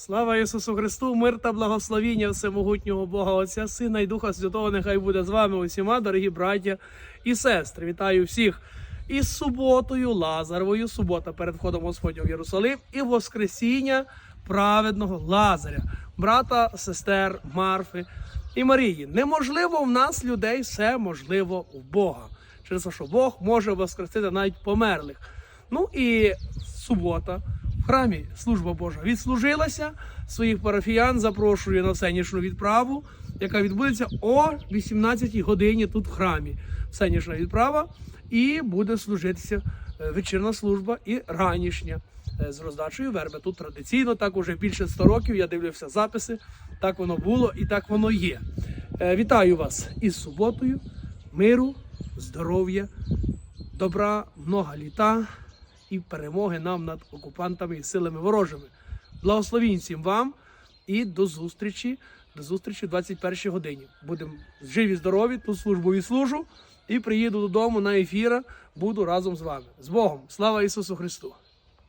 Слава Ісусу Христу, мир та благословіння всемогутнього Бога Отця, Сина і Духа Святого, нехай буде з вами усіма, дорогі браття і сестри. Вітаю всіх із суботою, Лазаровою, субота перед входом Господнього в Єрусалим і Воскресіння праведного Лазаря, брата, сестер Марфи і Марії. Неможливо в нас, людей, все можливо в Бога. Через те, що Бог може воскресити навіть померлих. Ну і субота. Храмі служба Божа відслужилася. Своїх парафіян запрошую на сенішну відправу, яка відбудеться о 18 годині тут в храмі. Сенішна відправа, і буде служитися е, вечірна служба і ранішня е, з роздачею верби. Тут традиційно, так уже більше 100 років. Я дивлюся записи. Так воно було і так воно є. Е, Вітаю вас із суботою, миру, здоров'я, добра, много літа і перемоги нам над окупантами і силами ворожими. Благословінь всім вам і до зустрічі. До зустрічі в 21 годині. Будемо живі, здорові, ту службу і служу. і приїду додому на ефіра. Буду разом з вами. З Богом! Слава Ісусу Христу!